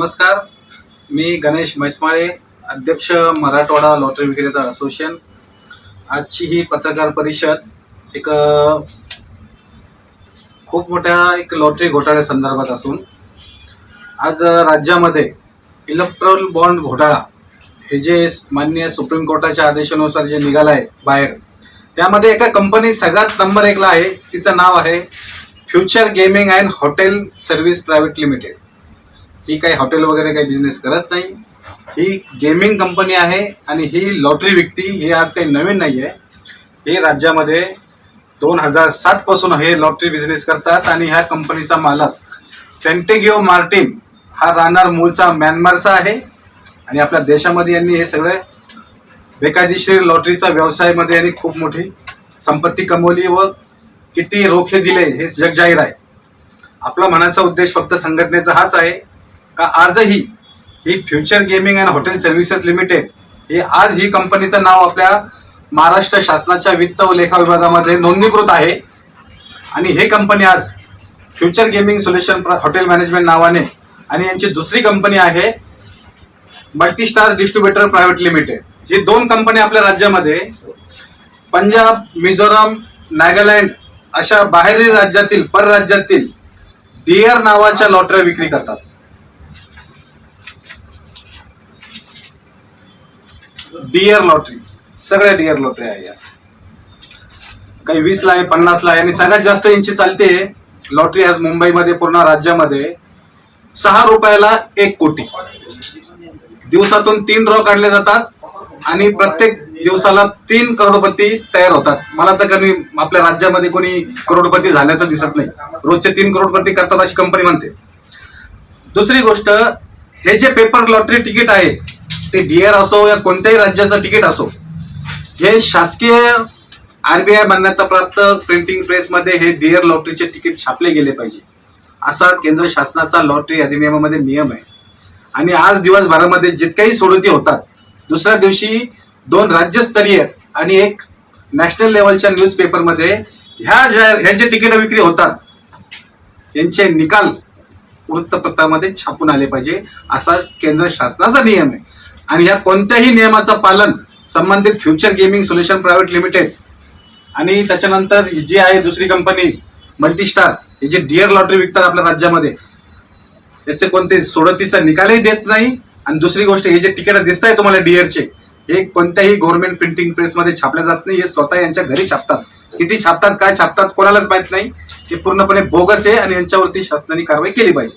नमस्कार. मी गणेश म्हैसमाळे अध्यक्ष मराठवाडा लॉटरी विक्रेता असोसिएशन. आजची ही पत्रकार परिषद एक खूप मोठ्या एक लॉटरी घोटाळ्या संदर्भात असून आज राज्यामध्ये इलेक्ट्रॉल बॉन्ड घोटाळा हे जे माननीय सुप्रीम कोर्टाच्या आदेशानुसार जे निघालं आहे बाहेर त्यामध्ये एका कंपनी सगळ्यात नंबर एकला आहे. तिचं नाव आहे future gaming and hotel service private limited. ही काही हॉटेल वगैरे काही बिझनेस करत नाही. ही गेमिंग कंपनी आहे आणि ही लॉटरी विकती ही आज काही नवीन नाही आहे हे राज्यामध्ये दोन हजार सातपासून हे लॉटरी बिझनेस करतात आणि ह्या कंपनीचा मालक सेंटेगिओ मार्टिन हा राहणार मूळचा म्यानमारचा आहे. आणि आपल्या देशामध्ये यांनी हे सगळे बेकायदेशीर लॉटरीचा व्यवसायामध्ये यांनी खूप मोठी संपत्ती कमवली व किती रोखे दिले हे जगजाहीर आहे. आपला म्हणायचा उद्देश फक्त संघटनेचा हाच आहे. का आजही ही future gaming and hotel services limited हे आज ही कंपनीचं नाव आपल्या महाराष्ट्र शासनाच्या वित्त व लेखा विभागामध्ये नोंदणीकृत आहे. आणि हे कंपनी आज future gaming solution hotel management नावाने आणि यांची दुसरी कंपनी आहे मल्टीस्टार डिस्ट्रीब्युटर प्रायव्हेट लिमिटेड. ही दोन कंपनी आपल्या राज्यामध्ये पंजाब मिझोराम नागालँड अशा बाहेरील राज्यातील परराज्यातील डिअर नावाच्या लॉटऱ्या विक्री करतात. डिअर लॉटरी सगळ्या डिअर लॉटरी आहे या. काही वीसला आहे पन्नासला आहे आणि सगळ्यात जास्त यांची चालते लॉटरी आज मुंबईमध्ये पूर्ण राज्यामध्ये. सहा रुपयाला एक कोटी. दिवसातून तीन ड्रॉ काढले जातात आणि प्रत्येक दिवसाला तीन करोडपती तयार होतात. मला तर कमी आपल्या राज्यामध्ये कोणी करोडपती झाल्याचं दिसत नाही. रोजचे तीन करोडपती करतात अशी कंपनी म्हणते. दुसरी गोष्ट हे जे पेपर लॉटरी तिकीट आहे ते डीआर असो या कोणत्याही राज्याचं तिकीट असो हे शासकीय आरबीआय मान्यता प्राप्त प्रिंटिंग प्रेसमध्ये हे डीआर लॉटरीचे तिकीट छापले गेले पाहिजे. असा केंद्र शासनाचा लॉटरी अधिनियमामध्ये नियम आहे. आणि आज दिवसभरामध्ये जितक्याही सोडती होतात दुसऱ्या दिवशी दोन राज्यस्तरीय आणि एक नॅशनल लेवलच्या न्यूजपेपरमध्ये ह्या ज्या ह्याचे तिकीट विक्री होतात यांचे निकाल वृत्तपत्रामध्ये छापून आले पाहिजे असा केंद्र शासनाचा नियम आहे. आणि ह्या कोणत्याही नियमाचं पालन संबंधित future gaming solution private limited आणि त्याच्यानंतर जी आहे दुसरी कंपनी मल्टीस्टार हे जे डिअर लॉटरी विकतात आपल्या राज्यामध्ये याचे कोणते सोडतीचा निकालही देत नाही. आणि दुसरी गोष्ट हे जे तिकीट दिसत आहे तुम्हाला डिअरचे हे कोणत्याही गव्हर्नमेंट प्रिंटिंग प्रेसमध्ये छापले जात नाही हे स्वतः यांच्या घरी छापतात. किती छापतात काय छापतात कोणालाच माहीत नाही. हे पूर्णपणे बोगस आहे आणि यांच्यावरती शासनाने कारवाई केली पाहिजे.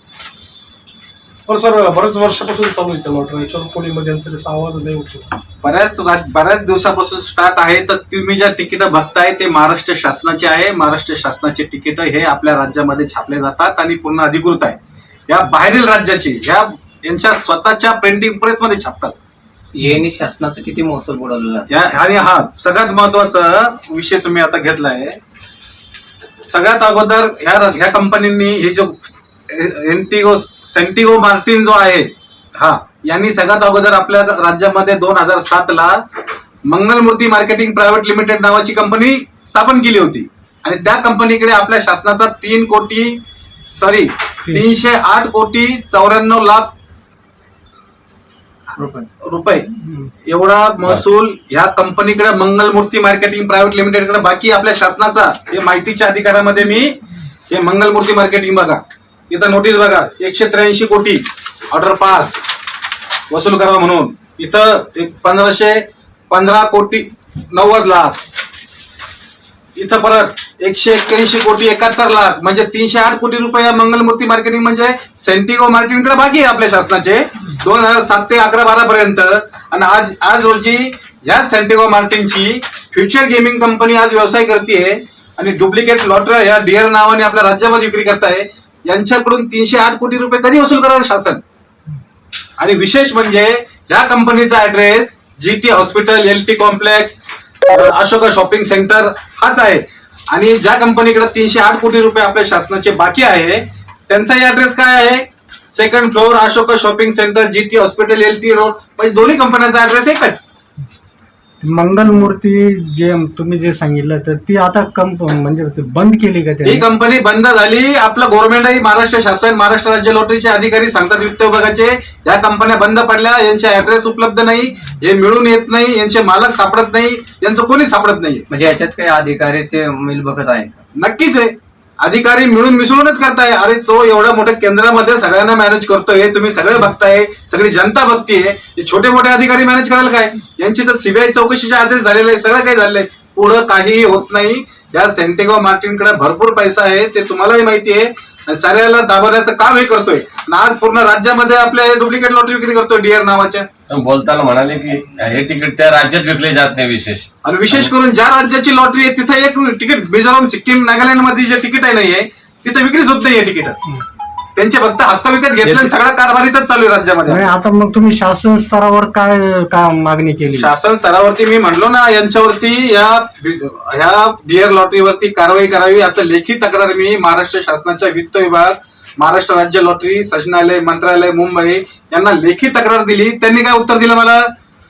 पण सर बरेच वर्षापासून चालू आहे त्या लॉटरी याच्यावर कोणी मध्यंतरीचा आवाज नाही उठला बऱ्याच राज- बऱ्याच दिवसापासून स्टार्ट आहे तर तुम्ही ज्या तिकीट बघताय ते महाराष्ट्र शासनाचे आहे. महाराष्ट्र शासनाचे तिकीट हे आपल्या राज्यामध्ये छापले जातात आणि पूर्ण अधिकृत आहे. या बाहेरील राज्याची ह्या यांच्या स्वतःच्या प्रिंटिंग प्रेसमध्ये छापतात. यांनी शासनाचा किती महसूल बुडवलेला आहे? या आणि हा सगळ्यात महत्त्वाचा विषय तुम्ही आता घेतलाय. सगळ्यात अगोदर ह्या ह्या कंपनींनी हे जो एंटिगो सेंटिगो मार्टिन जो आहे हा यांनी सगळ्यात अगोदर आपल्या राज्यामध्ये दोन हजार सात ला मंगलमूर्ती मार्केटिंग प्रायव्हेट लिमिटेड नावाची कंपनी स्थापन केली होती. आणि त्या कंपनीकडे आपल्या शासनाचा तीन कोटी सॉरी तीनशे आठ कोटी चौऱ्याण्णव लाख रुपये. एवढा महसूल ह्या कंपनीकडे मंगलमूर्ती मार्केटिंग प्रायव्हेट लिमिटेडकडे. बाकी आपल्या शासनाचा हे माहितीच्या अधिकारामध्ये मी हे मंगलमूर्ती मार्केटिंग बघा. इथं नोटीस बघा एकशे त्र्याऐंशी कोटी ऑर्डर पास वसूल करावा म्हणून. इथं एक पंधराशे पंधरा कोटी नव्वद लाख. इथं परत एकशे एक्क्याऐंशी कोटी एकाहत्तर लाख. म्हणजे तीनशे आठ कोटी रुपये या मंगलमूर्ती मार्केटिंग म्हणजे सेंटिगो मार्केटिंगकडे बाकी आहे आपल्या शासनाचे. दोन हजार सात ते अकरा बारा पर्यंत. आणि आज आज रोजी ह्याच सेंटिगो मार्टिनची फ्युचर गेमिंग कंपनी आज व्यवसाय करते आणि डुप्लिकेट लॉटर या डिअर नावाने आपल्या राज्यामध्ये विक्री करताय. यांच्याकडून तीनशे आठ कोटी रुपये कधी वसूल करायला शासन? आणि विशेष म्हणजे या कंपनीचा address G T hospital L T complex Ashoka shopping centre हाच आहे. आणि ज्या कंपनीकडे तीनशे आठ कोटी रुपये आपल्या शासनाचे बाकी आहे त्यांचाही ऍड्रेस काय आहे? Second floor Ashoka shopping centre G T hospital L T road म्हणजे दोन्ही कंपन्यांचा ऍड्रेस एकच. मंगलमूर्ती जे तुम्ही जे सांगितलं तर ती आता कंप म्हणजे ते बंद केली का ही त्यांनी? कंपनी बंद झाली. आपलं गव्हर्नमेंटही महाराष्ट्र शासन महाराष्ट्र राज्य लॉटरीचे अधिकारी सांगतात वित्त विभागाचे. या कंपन्या बंद पडल्या यांचे ऍड्रेस उपलब्ध नाही. हे मिळून येत नाही यांचे मालक सापडत नाही यांचं कोणी सापडत नाही? म्हणजे याच्यात काही अधिकाऱ्याचे मिल बघत आहे? नक्कीच आहे. अधिकारी मिळून मिसळूनच करताय. अरे तो एवढ्या मोठ्या केंद्रामध्ये सगळ्यांना मॅनेज करतोय. तुम्ही सगळे बघताय. सगळी जनता बघतीये. छोटे मोठे अधिकारी मॅनेज करायला काय? यांची तर सीबीआय चौकशीचे आदेश झालेले आहे. सगळं काही झालेलं आहे पुढं काहीही होत नाही. या सेंटेगो मार्टिनकडे भरपूर पैसा आहे. ते तुम्हालाही माहिती आहे. आणि सगळ्याला दाबवण्याचं काम हे करतोय. आणि आज पूर्ण राज्यामध्ये आपल्या डुप्लिकेट लॉटरी विक्री करतोय डीआर नावाच्या. बोलताना म्हणाले की हे तिकीट त्या राज्यात विकले जात नाही विशेष. आणि विशेष करून ज्या राज्याची लॉटरी आहे तिथे एक तिकीट मिझोराम सिक्कीम नागालँडमध्ये जे तिकीट आहे नाहीये तिथे विक्रीच होत नाहीये तिकीट त्यांचे फक्त हक्क विकत घेतले आणि सगळा कारभारीतच चालू आहे राज्यामध्ये. आता मग तुम्ही शासन स्तरावर काय काय मागणी केली? शासन स्तरावरती मी म्हणलो ना यांच्यावरती या ह्या डिअर लॉटरीवरती कारवाई करावी असं लेखी तक्रार मी महाराष्ट्र शासनाच्या वित्त विभाग महाराष्ट्र राज्य लॉटरी सचिनालय मंत्रालय मुंबई यांना लेखी तक्रार दिली. त्यांनी काय उत्तर दिलं मला?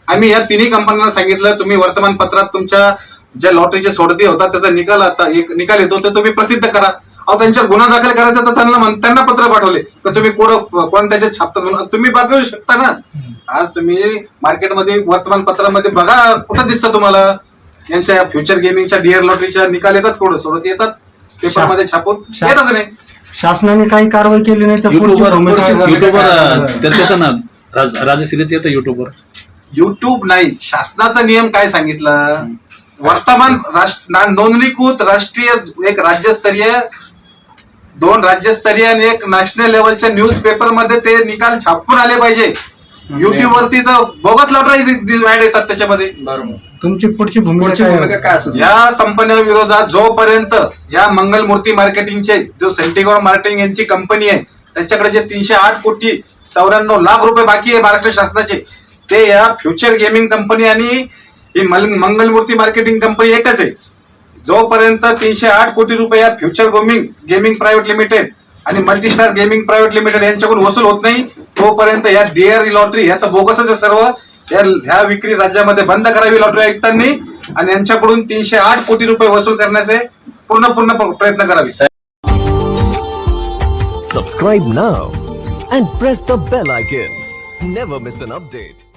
आम्ही या तिन्ही कंपन्यांना सांगितलं तुम्ही वर्तमानपत्रात तुमच्या ज्या लॉटरीचे सोडती होतात त्याचा निकाल आता एक निकाल येतो ते तुम्ही प्रसिद्ध करा. अहो त्यांच्यावर गुन्हा दाखल करायचा तर त्यांना त्यांना पत्र पाठवले. तर तुम्ही पुढं कोण त्याच्यात छापतात म्हणून तुम्ही बघू शकता ना. आज तुम्ही मार्केटमध्ये वर्तमानपत्रामध्ये बघा कुठं दिसतं तुम्हाला. यांच्या फ्युचर गेमिंगच्या डिअर लॉटरीच्या निकाल येतात कोण सोडत येतात. पेपरमध्ये छापून येतच नाही. शासनाने काही कारवाई केली नाही तर युट्यूबवर त्याचं ना राजश्रीच येतं युट्यूबवर युट्यूब नाही. शासनाचा नियम काय सांगितलं? वर्तमान राष्ट्र नोंदणीकृत राष्ट्रीय एक राज्यस्तरीय दोन राज्यस्तरीय आणि एक नॅशनल लेवलच्या न्यूज पेपरमध्ये ते निकाल छापून आले पाहिजे. युट्यूब वरती तर बोगस लॉटरी ऍड येतात त्याच्यामध्ये. बरोबर. तुमची पुढची भूमिका काय भूमिका काय असेल? या कंपन्या विरोधात जोपर्यंत या मंगलमूर्ती मार्केटिंगचे जो सेंटिगोर मार्केटिंग यांची कंपनी आहे त्याच्याकडे जे तीनशे आठ कोटी चौऱ्याण्णव लाख रुपये बाकी आहे महाराष्ट्र शासनाचे ते या फ्युचर गेमिंग कंपनी आणि ही मल- मंगलमूर्ती मार्केटिंग कंपनी एकच आहे. जोपर्यंत तीनशे आठ कोटी रुपये या future gaming gaming private limited आणि मल्टीस्टार गेमिंग प्रायव्हेट लिमिटेड यांच्याकडून वसूल होत नाही तोपर्यंत या डीआर लॉटरी याचं बोगसच आहे सर्व. या ह्या विक्री राज्यामध्ये बंद करावी लॉटरी आयुक्तांनी आणि यांच्याकडून तीनशे आठ कोटी रुपये वसूल करण्याचे पूर्ण पूर्ण प- प्रयत्न करावे. Subscribe now and press the bell icon never miss an update